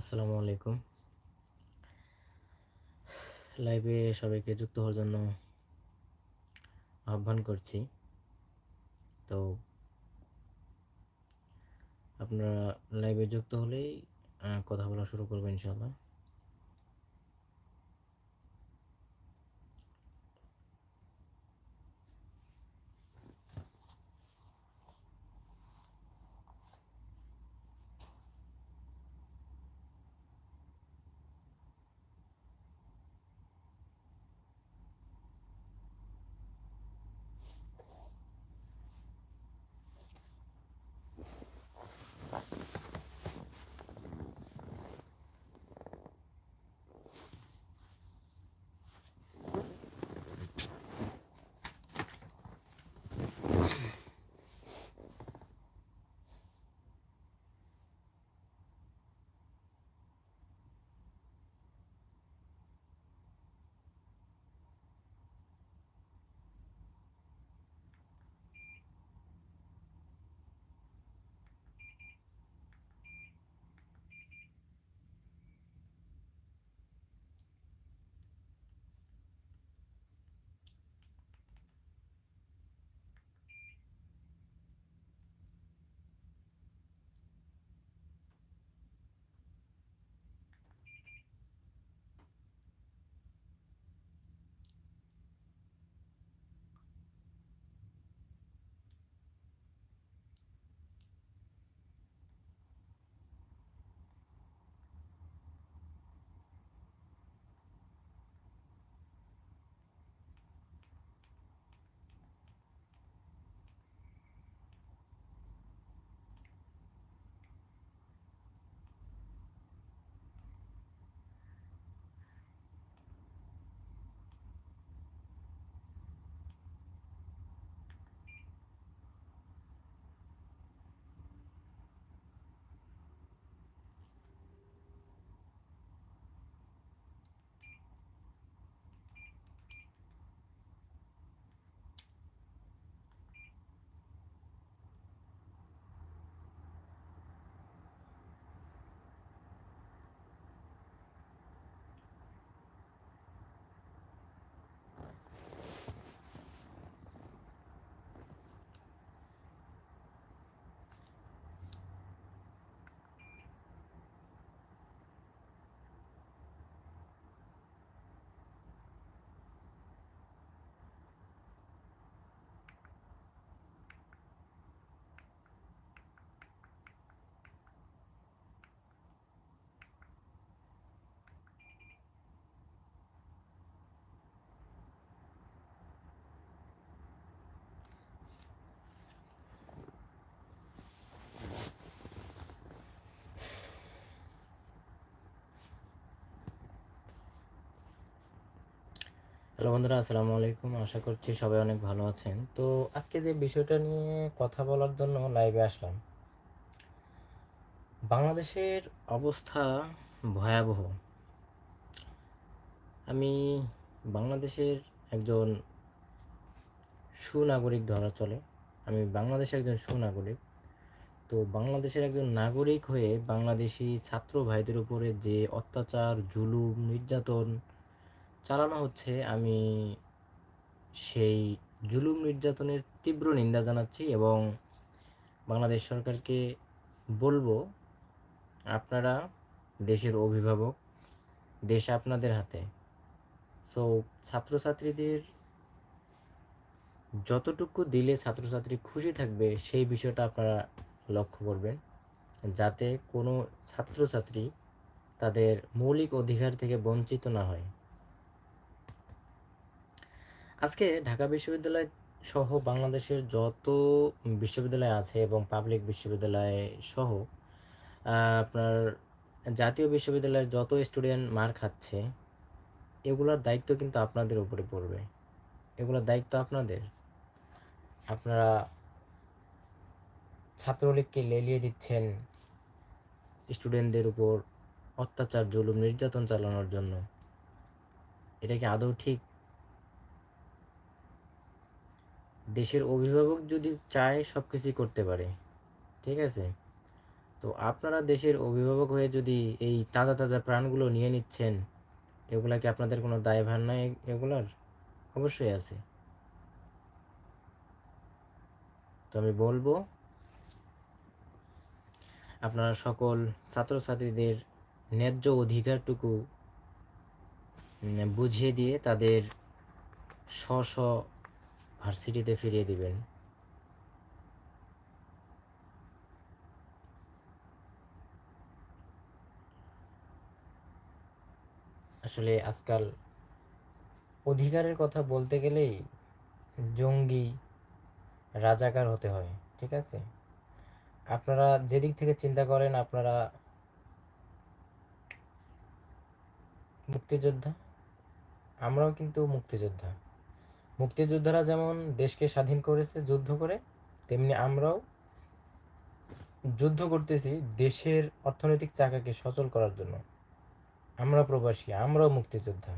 আসসালামু আলাইকুম। লাইভে সবাইকে যুক্ত হওয়ার জন্য আহ্বান করছি। তো আপনারা লাইভে যুক্ত হলেই কথা বলা শুরু করবেন ইনশাল্লাহ হ্যালো বন্ধুরা, আসসালামু আলাইকুম। আশা করছি সবাই অনেক ভালো আছেন। তো আজকে যে বিষয়টা নিয়ে কথা বলার জন্য লাইভে আসলাম, বাংলাদেশের অবস্থা ভয়াবহ। আমি বাংলাদেশের একজন সুনাগরিক ধরা চলে। আমি বাংলাদেশের একজন সুনাগরিক। তো বাংলাদেশের একজন নাগরিক হয়ে বাংলাদেশি ছাত্র ভাইদের উপরে যে অত্যাচার, জুলুম, নির্যাতন চালানো হচ্ছে, আমি সেই জুলুম নির্যাতনের তীব্র নিন্দা জানাচ্ছি এবং বাংলাদেশ সরকারকে বলব, আপনারা দেশের অভিভাবক, দেশ আপনাদের হাতে। সো ছাত্রছাত্রীদের যতটুকু দিলে ছাত্রছাত্রী খুশি থাকবে, সেই বিষয়টা আপনারা লক্ষ্য করবেন, যাতে কোনো ছাত্রছাত্রী তাদের মৌলিক অধিকার থেকে বঞ্চিত না হয়। আজকে ঢাকা বিশ্ববিদ্যালয় সহ বাংলাদেশের যত বিশ্ববিদ্যালয় আছে এবং পাবলিক বিশ্ববিদ্যালয় সহ আপনার জাতীয় বিশ্ববিদ্যালয়ের যত স্টুডেন্ট মার খাচ্ছে, এগুলোর দায়িত্ব কিন্তু আপনাদের উপরে পড়বে। এগুলোর দায়িত্ব আপনাদের। আপনারা ছাত্রলীগকে লেলিয়ে দিচ্ছেন স্টুডেন্টদের উপর অত্যাচার, জুলুম, নির্যাতন চালানোর জন্য। এটা কি আদৌ ঠিক? দেশের অভিভাবক যদি চায় সব কিছুই করতে পারে, ঠিক আছে? তো আপনারা দেশের অভিভাবক হয়ে যদি এই তাজা তাজা প্রাণগুলো নিয়ে নিচ্ছেন, এগুলা কি আপনাদের কোনো দায়ভার নাই এগুলার? অবশ্যই আছে। তো আমি বলব, আপনারা সকল ছাত্রছাত্রীদের ন্যায্য অধিকারটুকু বুঝিয়ে দিয়ে তাদের স্ব স্ব ভার্সিটিতে ফিরিয়ে দিবেন। আসলে আজকাল অধিকারের কথা বলতে গেলেই জঙ্গি, রাজাকার হতে হয়, ঠিক আছে? আপনারা যেদিক থেকে চিন্তা করেন, আপনারা মুক্তিযোদ্ধা? আমরাও কিন্তু মুক্তিযোদ্ধা। মুক্তিযোদ্ধারা যেমন দেশকে স্বাধীন করেছে, যুদ্ধ করে, তেমনি আমরাও যুদ্ধ করতেছি দেশের অর্থনৈতিক চাকাকে সচল করার জন্য। আমরা প্রবাসী, আমরাও মুক্তিযোদ্ধা।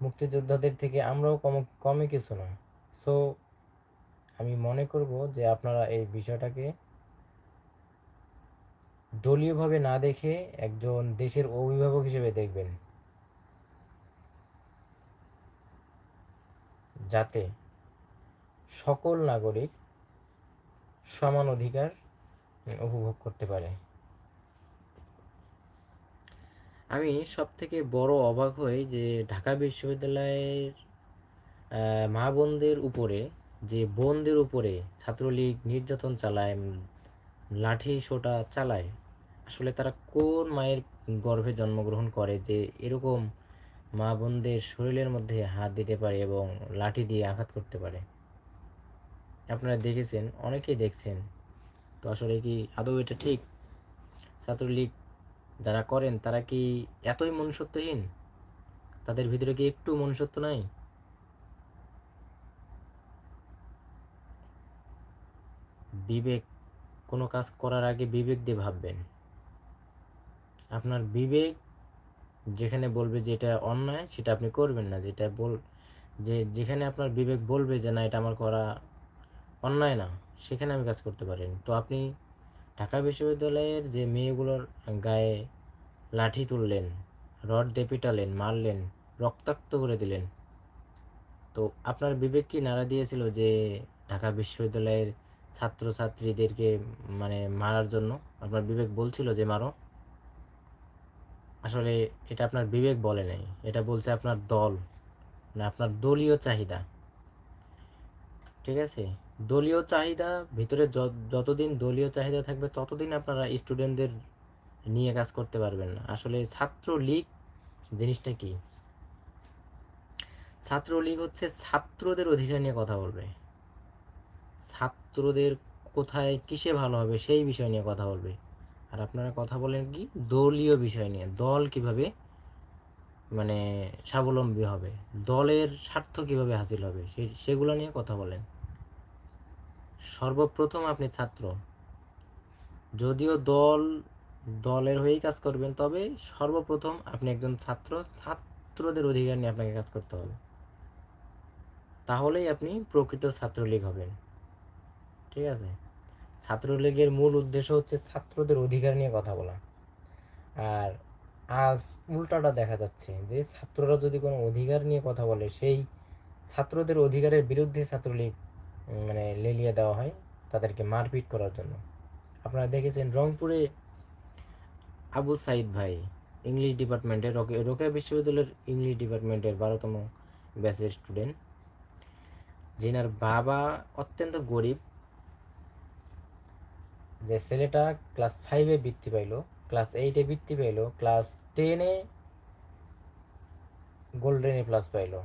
মুক্তিযোদ্ধাদের থেকে আমরাও কম, কমে কিছু না। সো আমি মনে করব যে আপনারা এই বিষয়টাকে দলীয়ভাবে না দেখে একজন দেশের অভিভাবক হিসেবে দেখবেন। যাতে সকল নাগরিক সমান অধিকার উপভোগ করতে পারে। আমি সব থেকে বড় অবাক হই যে ঢাকা বিশ্ববিদ্যালয়ের মা বোনদের উপরে, যে বোনদের উপরে ছাত্রলীগ নির্যাতন চালায় লাঠি সোটা চালায়, আসলে তারা কোন মায়ের গর্ভে জন্মগ্রহণ করে যে এরকম মা বোনদের শরীরের মধ্যে হাত দিতে পারে এবং লাঠি দিয়ে আঘাত করতে পারে। আপনারা দেখেছেন, অনেকেই দেখছেন। তো আসলে কি আদৌ এটা ঠিক? ছাত্রলীগ যারা করেন, তারা কি এতই মনুষ্যত্বহীন? তাদের ভিতরে কি একটু মনুষ্যত্ব নাই? বিবেক, কোনো কাজ করার আগে বিবেক দিয়ে ভাববেন। আপনার বিবেক যেখানে বলবে যে এটা অন্যায়, সেটা আপনি করবেন না। যেটা বল, যে যেখানে আপনার বিবেক বলবে যে না, এটা আমার করা অন্যায় না, সেখানে আমি কাজ করতে পারেন। তো আপনি ঢাকা বিশ্ববিদ্যালয়ের যে মেয়েগুলোর গায়ে লাঠি তুললেন, রড দিয়ে পিটালেন, মারলেন, রক্তাক্ত করে দিলেন, তো আপনার বিবেক কি নাড়া দিয়েছিল যে ঢাকা বিশ্ববিদ্যালয়ের ছাত্রছাত্রীদেরকে মানে মারার জন্য? আপনার বিবেক বলছিল যে মারো? আসলে এটা আপনার বিবেক বলে নাই। এটা বলছে আপনার দল মানে আপনার দলীয় চাহিদা। ঠিক আছে? দলীয় চাহিদা, ভিতরে যতদিন দলীয় চাহিদা থাকবে, ততদিন আপনারা স্টুডেন্টদের নিয়ে কাজ করতে পারবেন না। আসলে ছাত্র লীগ জিনিসটা কি? ছাত্র লীগ হচ্ছে ছাত্রদের অধিকার নিয়ে কথা বলবে। ছাত্রদের কোথায় কিসে ভালো হবে সেই বিষয় নিয়ে কথা বলবে। আর আপনারা কথা বলেন কি? দলীয় বিষয় নিয়ে। দল কীভাবে মানে স্বাবলম্বী হবে? দলের স্বার্থ কীভাবে হাসিল হবে? সেগুলো নিয়ে কথা বলেন। সর্বপ্রথম আপনি ছাত্র। যদিও দল, দলের হয়েই কাজ করবেন, তবে সর্বপ্রথম আপনি একজন ছাত্র। ছাত্রদের অধিকার নিয়ে আপনাকে কাজ করতে হবে। তাহলেই আপনি প্রকৃত ছাত্রলীগ হবেন। ঠিক আছে? ছাত্রলীগের মূল উদ্দেশ্য হচ্ছে ছাত্রদের অধিকার নিয়ে কথা বলা। আর আজ উল্টাটা দেখা যাচ্ছে যে ছাত্ররা যদি কোনো অধিকার নিয়ে কথা বলে, সেই ছাত্রদের অধিকারের বিরুদ্ধে ছাত্রলীগ মানে লেলিয়ে দেওয়া হয় তাদেরকে মারপিট করার জন্য। আপনারা দেখেছেন রংপুরে আবু সাইদ ভাই, ইংলিশ ডিপার্টমেন্টের রোকে, রোকেয়া বিশ্ববিদ্যালয়ের ইংলিশ ডিপার্টমেন্টের বারোতম ব্যাচের স্টুডেন্ট। যিনার বাবা অত্যন্ত গরিব যে ছেলেটা ক্লাস ফাইভে বৃত্তি পাইলো ক্লাস এইটে বৃত্তি পাইলো ক্লাস টেনে গোল্ডেন প্লাস পাইলো।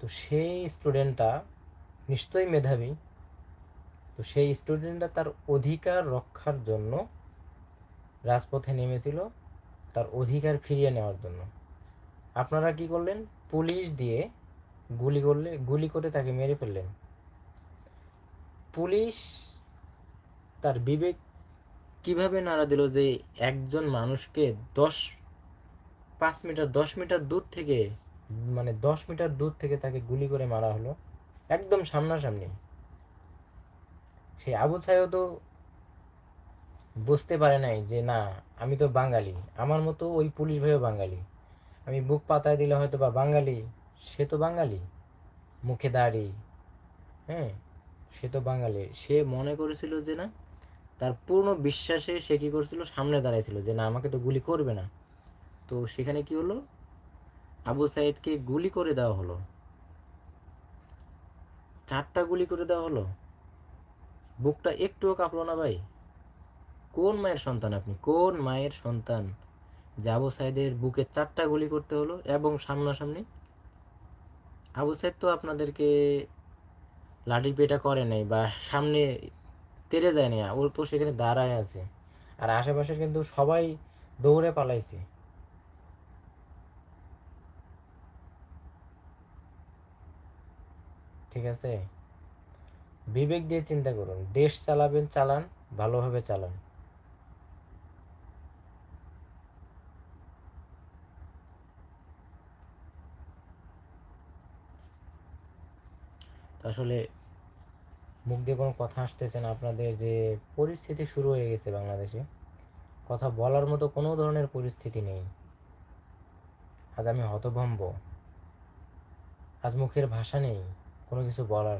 তো সেই স্টুডেন্টটা নিশ্চয়ই মেধাবী। তো সেই স্টুডেন্টটা তার অধিকার রক্ষার জন্য রাজপথে নেমেছিল, তার অধিকার ফিরিয়ে নেওয়ার জন্য। আপনারা কি করলেন? পুলিশ দিয়ে গুলি করলে, গুলি করে তাকে মেরে ফেললেন। পুলিশ তার বিবেক কীভাবে নাড়া দিল যে একজন মানুষকে দশ, পাঁচ মিটার, দশ মিটার দূর থেকে মানে দশ মিটার দূর থেকে তাকে গুলি করে মারা হলো, একদম সামনাসামনি। সেই আবু সাইদও বুঝতে পারে নাই যে না, আমি তো বাঙালি, আমার মতো ওই পুলিশ ভাইও বাঙালি। আমি বুক পাতায় দিলে হয়তো বা বাঙালি, সে তো বাঙালি। মুখে দাড়ি হ্যাঁ সে তো বাঙালি। সে মনে করেছিল যে না তার পূর্ণ বিশ্বাসে সে কী করছিল? সামনে দাঁড়াইছিল যে, না, আমাকে তো গুলি করবে না। তো সেখানে কি হলো? আবু সাইদকে গুলি করে দেওয়া হলো। চারটা গুলি করে দেওয়া হলো। বুকটা একটুও কাঁপলো না ভাই। কোন মায়ের সন্তান আপনি? কোন মায়ের সন্তান? যে আবু সাইদের বুকে চারটা গুলি করতে হলো এবং সামনাসামনি আবু সাইদ তো আপনাদেরকে লাঠি পেটা করে নাই বা সামনে তেরে যায় না তো সেখানে দাঁড়ায় আছে। আর আশেপাশে কিন্তু সবাই দৌড়ে পালাইছে। ঠিক আছে? বিবেক দিয়ে চিন্তা করুন, দেশ চালাবেন, চালান, ভালোভাবে চালান। আসলে মুখ দিয়ে কোনো কথা আসতেছে না। আপনাদের যে পরিস্থিতি শুরু হয়ে গেছে বাংলাদেশে, কথা বলার মতো কোনো ধরনের পরিস্থিতি নেই। আজ আমি হতভম্ব। আজ মুখের ভাষা নেই, কোনো কিছু বলার।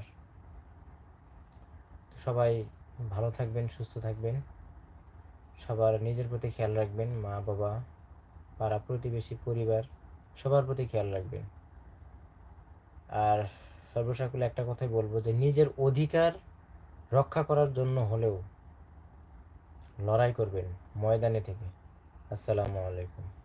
সবাই ভালো থাকবেন, সুস্থ থাকবেন। সবার নিজের প্রতি খেয়াল রাখবেন, মা, বাবা, পাড়া প্রতিবেশী, পরিবার, সবার প্রতি খেয়াল রাখবেন। আর সর্বসাকুলে একটা কথাই বলব যে নিজের অধিকার রক্ষা করার জন্য হলেও লড়াই করবেন ময়দানে থেকে। আসসালামু আলাইকুম।